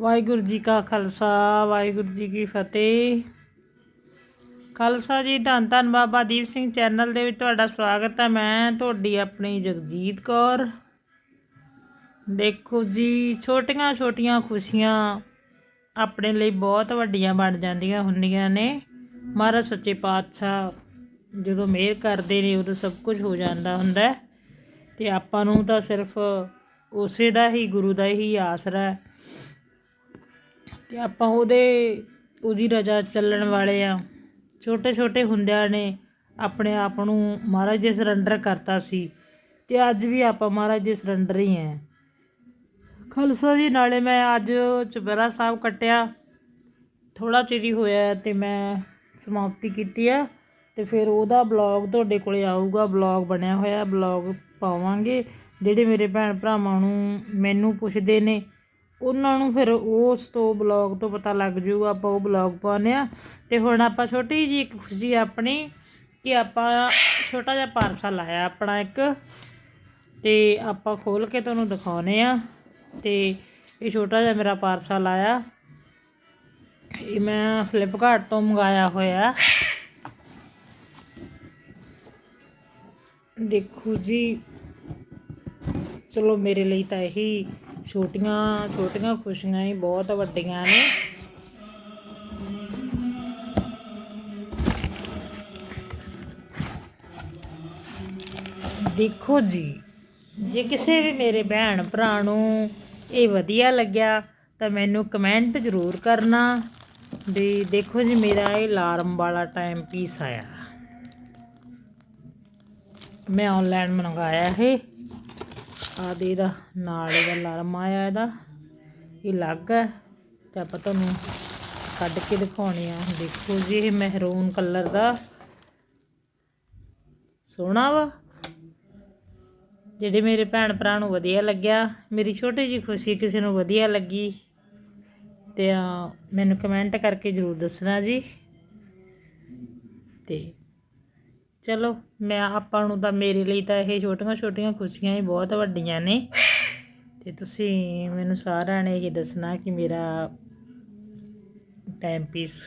ਵਾਹਿਗੁਰੂ ਜੀ ਕਾ ਖਾਲਸਾ, ਵਾਹਿਗੁਰੂ ਜੀ ਕੀ ਫਤਿਹ। ਖਾਲਸਾ ਜੀ, ਧੰਨ ਧੰਨ ਬਾਬਾ ਦੀਪ ਸਿੰਘ ਚੈਨਲ ਦੇ ਵਿੱਚ ਤੁਹਾਡਾ ਸਵਾਗਤ ਹੈ। ਮੈਂ ਤੁਹਾਡੀ ਆਪਣੀ ਜਗਜੀਤ ਕੌਰ। ਦੇਖੋ ਜੀ, ਛੋਟੀਆਂ ਛੋਟੀਆਂ ਖੁਸ਼ੀਆਂ ਆਪਣੇ ਲਈ ਬਹੁਤ ਵੱਡੀਆਂ ਬਣ ਜਾਂਦੀਆਂ ਹੁੰਦੀਆਂ ਨੇ। ਮਹਾਰਾਜ ਸੱਚੇ ਪਾਤਸ਼ਾਹ ਜਦੋਂ ਮਿਹਰ ਕਰਦੇ ਨੇ, ਉਦੋਂ ਸਭ ਕੁਝ ਹੋ ਜਾਂਦਾ ਹੁੰਦਾ ਹੈ। ਤੇ ਆਪਾਂ ਨੂੰ ਤਾਂ ਸਿਰਫ ਉਸੇ ਦਾ ਹੀ, ਗੁਰੂ ਦਾ ਹੀ ਆਸਰਾ ਹੈ। ਅਤੇ ਆਪਾਂ ਉਹਦੇ, ਉਹਦੀ ਰਜ਼ਾ ਚੱਲਣ ਵਾਲੇ ਹਾਂ ਛੋਟੇ ਛੋਟੇ ਹੁੰਦਿਆਂ ਨੇ ਆਪਣੇ ਆਪ ਨੂੰ ਮਹਾਰਾਜ ਦੇ ਸਰੈਂਡਰ ਕਰਤਾ ਸੀ ਅਤੇ ਅੱਜ ਵੀ ਆਪਾਂ ਮਹਾਰਾਜ ਦੇ ਸਰੈਂਡਰ ਹੀ ਹੈ ਖਾਲਸਾ ਜੀ, ਨਾਲੇ ਮੈਂ ਅੱਜ ਚੁਪਹਿਰਾ ਸਾਹਿਬ ਕੱਟਿਆ। ਥੋੜਾ ਚਿਰ ਹੀ ਹੋਇਆ ਤੇ ਮੈਂ ਸਮਾਪਤੀ ਕੀਤੀ ਆ ਤੇ ਫਿਰ ਉਹਦਾ ਬਲੌਗ ਤੁਹਾਡੇ ਕੋਲੇ ਆਊਗਾ। ਬਲੌਗ ਬਣਿਆ ਹੋਇਆ ਬਲੌਗ ਪਾਵਾਂਗੇ। ਜਿਹੜੇ ਮੇਰੇ ਭੈਣ ਭਰਾਵਾਂ ਨੂੰ ਮੈਨੂੰ ਪੁੱਛਦੇ ਨੇ ਉਹਨਾਂ ਨੂੰ ਫਿਰ ਉਸ ਤੋਂ ਬਲੌਗ ਤੋਂ ਪਤਾ ਲੱਗ ਜਾਊਗਾ, ਆਪਾਂ ਉਹ ਬਲੌਗ ਪਾਉਂਦੇ ਆ ਤੇ ਹੁਣ ਆਪਾਂ ਛੋਟੀ ਜੀ ਇੱਕ ਖੁਸ਼ੀ ਆਪਣੀ ਕਿ ਆਪਾਂ ਛੋਟਾ ਜਿਹਾ ਪਾਰਸਲ ਆਇਆ ਆਪਣਾ ਇੱਕ। ਤੇ ਆਪਾਂ ਖੋਲ ਕੇ ਤੁਹਾਨੂੰ ਦਿਖਾਉਨੇ ਆ ਤੇ ਇਹ ਛੋਟਾ ਜਿਹਾ ਮੇਰਾ ਪਾਰਸਲ ਆਇਆ। ਇਹ ਮੈਂ ਫਲਿੱਪਕਾਰਟ ਤੋਂ ਮੰਗਾਇਆ ਹੋਇਆ। ਦੇਖੋ ਜੀ, ਚਲੋ ਮੇਰੇ ਲਈ ਤਾਂ ਇਹੀ ਛੋਟੀਆਂ ਛੋਟੀਆਂ ਖੁਸ਼ੀਆਂ ਹੀ ਬਹੁਤ ਵੱਡੀਆਂ ਨੇ। ਦੇਖੋ ਜੀ, ਜੇ ਕਿਸੇ ਵੀ ਮੇਰੇ ਭੈਣ ਭਰਾ ਨੂੰ ਇਹ ਵਧੀਆ ਲੱਗਿਆ, ਤਾਂ ਮੈਨੂੰ ਕਮੈਂਟ ਜ਼ਰੂਰ ਕਰਨਾ। ਵੀ ਦੇਖੋ ਜੀ, ਮੇਰਾ ਇਹ ਅਲਾਰਮ ਵਾਲਾ ਟਾਈਮ ਪੀਸ ਆਇਆ। ਮੈਂ ਆਨਲਾਈਨ ਮੰਗਾਇਆ ਇਹ। ਆ ਦੇ ਦਾ ਨਾਲ ਇਹਦਾ ਅਲਾਰਮ ਆਇਆ ਇਹਦਾ ਇਹ ਅਲੱਗ ਹੈ ਤੇ ਆਪਾਂ ਤੁਹਾਨੂੰ ਕੱਢ ਕੇ ਦਿਖਾਉਣੇ ਆ। ਦੇਖੋ ਜੀ, ਇਹ ਮਹਿਰੂਨ ਕਲਰ ਦਾ ਸੋਹਣਾ ਵਾ, ਜਿਹੜੇ ਮੇਰੇ ਭੈਣ ਭਰਾ ਨੂੰ ਵਧੀਆ ਲੱਗਿਆ। ਮੇਰੀ ਛੋਟੀ ਜੀ ਖੁਸ਼ੀ ਕਿਸੇ ਨੂੰ ਵਧੀਆ ਲੱਗੀ ਤੇ ਮੈਨੂੰ ਕਮੈਂਟ ਕਰਕੇ ਜ਼ਰੂਰ ਦੱਸਣਾ ਜੀ। ਤੇ ਚਲੋ, ਮੈਂ ਆਪਾਂ ਨੂੰ ਤਾਂ ਮੇਰੇ ਲਈ ਤਾਂ ਇਹ ਛੋਟੀਆਂ ਛੋਟੀਆਂ ਖੁਸ਼ੀਆਂ ਹੀ ਬਹੁਤ ਵੱਡੀਆਂ ਨੇ। ਤੇ ਤੁਸੀਂ ਮੈਨੂੰ ਸਾਰਿਆਂ ਨੇ ਇਹ ਦੱਸਣਾ ਕਿ ਮੇਰਾ ਟਾਈਮ ਪੀਸ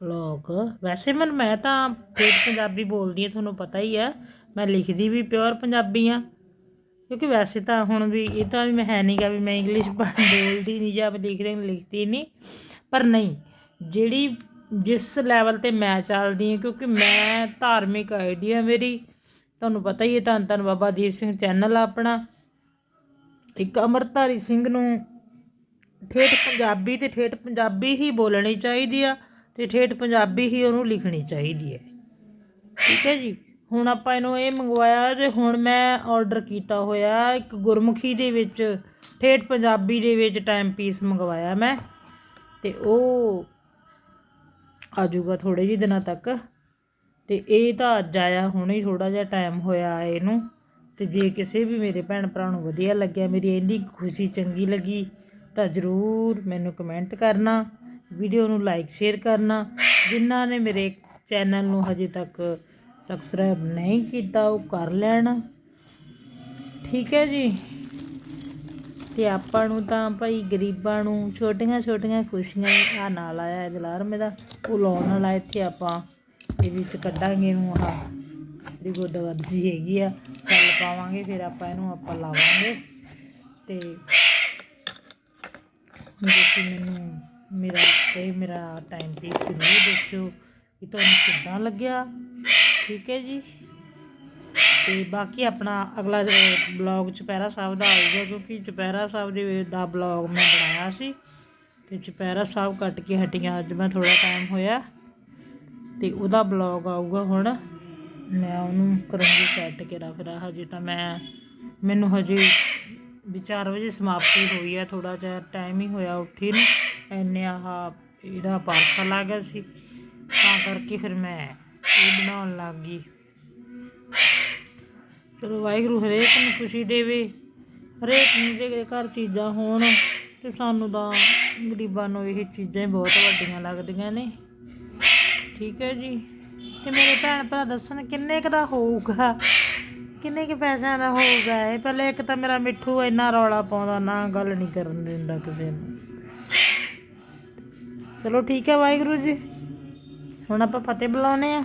ਵਲੌਗ ਵੈਸੇ ਮਨ ਮੈਂ ਤਾਂ ਠੇਠ ਪੰਜਾਬੀ ਬੋਲਦੀ ਹਾਂ, ਤੁਹਾਨੂੰ ਪਤਾ ਹੀ ਆ। ਮੈਂ ਲਿਖਦੀ ਵੀ ਪਿਓਰ ਪੰਜਾਬੀ ਆ ਕਿਉਂਕਿ ਵੈਸੇ ਤਾਂ ਹੁਣ ਵੀ ਇਹ ਤਾਂ ਵੀ ਮੈਂ ਹੈ ਨਹੀਂਗਾ ਵੀ ਮੈਂ ਇੰਗਲਿਸ਼ ਬੋਲਦੀ ਨਹੀਂ ਜਾਂ ਮੈਂ ਲਿਖਦੀ ਲਿਖਦੀ ਨਹੀਂ ਪਰ ਨਹੀਂ, ਜਿਹੜੀ ਜਿਸ ਲੈਵਲ ਤੇ ਮੈਂ ਚੱਲਦੀ ਹਾਂ, ਕਿਉਂਕਿ ਮੈਂ ਧਾਰਮਿਕ ਆਈਡੀਆ ਮੇਰੀ, ਤੁਹਾਨੂੰ ਪਤਾ ਹੀ ਹੈ, ਧੰਨ ਧੰਨ ਬਾਬਾ ਦੀਪ ਸਿੰਘ ਚੈਨਲ ਆ ਆਪਣਾ। ਇੱਕ ਅਮਰਤਾਰੀ ਸਿੰਘ ਨੂੰ ਠੇਠ ਪੰਜਾਬੀ ਤੇ ਠੇਠ ਪੰਜਾਬੀ ਹੀ ਬੋਲਣੀ ਚਾਹੀਦੀ ਆ ਤੇ ਠੇਠ ਪੰਜਾਬੀ ਹੀ ਉਹਨੂੰ ਲਿਖਣੀ ਚਾਹੀਦੀ ਹੈ। ਠੀਕ ਹੈ ਜੀ? ਹੁਣ ਆਪਾਂ ਇਹਨੂੰ ਇਹ ਮੰਗਵਾਇਆ ਤੇ ਹੁਣ ਮੈਂ ਆਰਡਰ ਕੀਤਾ ਹੋਇਆ, ਇੱਕ ਗੁਰਮੁਖੀ ਦੇ ਵਿੱਚ, ਠੇਠ ਪੰਜਾਬੀ ਦੇ ਵਿੱਚ ਟਾਈਮ ਪੀਸ ਮੰਗਵਾਇਆ ਮੈਂ। ਤੇ ਉਹ ਆ ਜਾਊਗਾ ਥੋੜੇ ਜਿਹੇ ਦਿਨਾਂ ਤੱਕ। ਤੇ ਇਹ ਤਾਂ ਅੱਜ ਆਇਆ, ਹੁਣੇ ਹੀ ਥੋੜਾ ਜਿਹਾ ਟਾਈਮ ਹੋਇਆ ਇਹਨੂੰ। ਨੂੰ ਤੇ ਜੇ ਕਿਸੇ ਵੀ ਮੇਰੇ ਭੈਣ ਭਰਾ ਨੂੰ ਵਧੀਆ ਲੱਗਿਆ, ਮੇਰੀ ਇੰਨੀ ਖੁਸ਼ੀ ਚੰਗੀ ਲੱਗੀ, ਤਾਂ ਜ਼ਰੂਰ ਮੈਨੂੰ ਕਮੈਂਟ ਕਰਨਾ ਵੀਡੀਓ ਨੂੰ ਲਾਈਕ ਸ਼ੇਅਰ ਕਰਨਾ। ਜਿਨ੍ਹਾਂ ਨੇ ਮੇਰੇ ਚੈਨਲ ਨੂੰ ਹਜੇ ਤੱਕ ਸਬਸਕ੍ਰਾਈਬ ਨਹੀਂ ਕੀਤਾ, ਉਹ ਕਰ ਲੈਣ। ਠੀਕ ਹੈ ਜੀ। ਤੇ ਆਪਾਂ ਨੂੰ ਤਾਂ ਭਾਈ ਗਰੀਬਾਂ ਨੂੰ ਛੋਟੀਆਂ ਛੋਟੀਆਂ ਖੁਸ਼ੀਆਂ ਆ ਨਾਲ ਆਇਆ ਇਹ ਅਲਾਰਮ ਉਹ ਲਾਉਣ ਵਾਲਾ ਇੱਥੇ ਆਪਾਂ ਇਹ ਵਿੱਚ ਕੱਢਾਂਗੇ ਇਹਨੂੰ ਆਹ ਜਿਹੜੀ ਗੁੱਦਵਰਜੀ ਹੈਗੀ ਆ, ਸੈੱਲ ਪਾਵਾਂਗੇ, ਫਿਰ ਆਪਾਂ ਇਹਨੂੰ ਆਪਾਂ ਲਾਵਾਂਗੇ। ਤੇ ਤੁਸੀਂ ਮੈਨੂੰ ਮੇਰਾ ਇਹ ਮੇਰਾ ਟਾਈਮ ਪੀਸ ਜ਼ਰੂਰ ਦੱਸਿਓ ਕਿ ਤੁਹਾਨੂੰ ਕਿੱਦਾਂ ਲੱਗਿਆ। ਠੀਕ ਹੈ ਜੀ। ਤੇ ਬਾਕੀ ਆਪਣਾ ਅਗਲਾ ਬਲੌਗ ਚੁਪਹਿਰਾ ਸਾਹਿਬ ਦਾ ਆਊਗਾ, ਕਿਉਂਕਿ ਚੁਪਹਿਰਾ ਸਾਹਿਬ ਦੇ ਦਾ ਬਲੌਗ ਮੈਂ ਬਣਾਇਆ ਸੀ ਤੇ ਚੁਪਹਿਰਾ ਸਾਹਿਬ ਕੱਟ ਕੇ ਹਟੀਆਂ, ਅੱਜ ਮੈਂ ਥੋੜਾ ਟਾਈਮ ਹੋਇਆ ਤੇ ਉਹਦਾ ਬਲੌਗ ਆਊਗਾ ਹੁਣ। ਮੈਂ ਉਹਨੂੰ ਕਰਾਂਗੀ ਸੈੱਟ ਕੇ ਰੱਖ ਹਜੇ ਤਾਂ ਮੈਂ, ਮੈਨੂੰ ਹਜੇ ਵੀ 4 ਵਜੇ ਸਮਾਪਤੀ ਹੋਈ ਆ ਥੋੜਾ ਜਿਹਾ ਟਾਈਮ ਹੀ ਹੋਇਆ ਉੱਠੀ ਨੂੰ ਐਨੇ ਆਹ ਇਹਦਾ ਪਾਰਸਲ ਆ ਗਿਆ ਸੀ। ਤਾਂ ਕਰਕੇ ਫਿਰ ਮੈਂ ਇਹ ਬਣਾਉਣ ਲੱਗ ਗਈ। ਚਲੋ ਵਾਹਿਗੁਰੂ ਹਰੇਕ ਨੂੰ ਖੁਸ਼ੀ ਦੇਵੇ, ਹਰੇਕ ਨੂੰ ਦੇ ਘਰ ਚੀਜ਼ਾਂ ਹੋਣ ਤੇ ਸਾਨੂੰ ਤਾਂ ਗਰੀਬਾਂ ਨੂੰ ਇਹ ਚੀਜ਼ਾਂ ਹੀ ਬਹੁਤ ਵੱਡੀਆਂ ਲੱਗਦੀਆਂ ਨੇ। ਠੀਕ ਹੈ ਜੀ। ਤੇ ਮੇਰੇ ਭੈਣ ਭਰਾ ਦੱਸਣ ਕਿੰਨੇ ਕੁ ਦਾ ਹੋਊਗਾ? ਕਿੰਨੇ ਕੇ ਪੈਸਿਆਂ ਦਾ ਹੋਊਗਾ ਇਹ? ਪਹਿਲੇ ਇੱਕ ਤਾਂ ਮੇਰਾ ਮਿੱਠੂ ਇੰਨਾ ਰੌਲਾ ਪਾਉਂਦਾ, ਨਾ ਗੱਲ ਨਹੀਂ ਕਰਨ ਦਿੰਦਾ ਕਿਸੇ ਨੂੰ। ਚਲੋ ਠੀਕ ਹੈ ਵਾਹਿਗੁਰੂ ਜੀ। ਹੁਣ ਆਪਾਂ ਫਤਿਹ ਬੁਲਾਉਨੇ ਆ